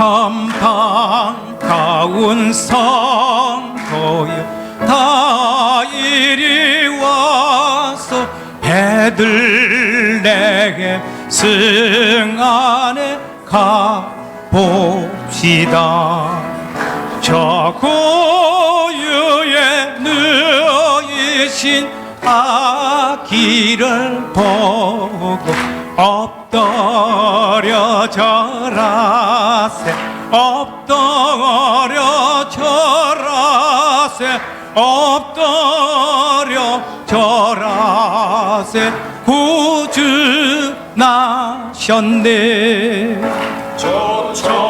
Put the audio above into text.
참 반가운 성도여 다 이리 와서 배들레게 승안에 가봅시다. 저 고유에 누이신 아기를 보고 엎드려 절하세 엎드려 절하세 엎드려 절하세. 구주 나셨네. 조천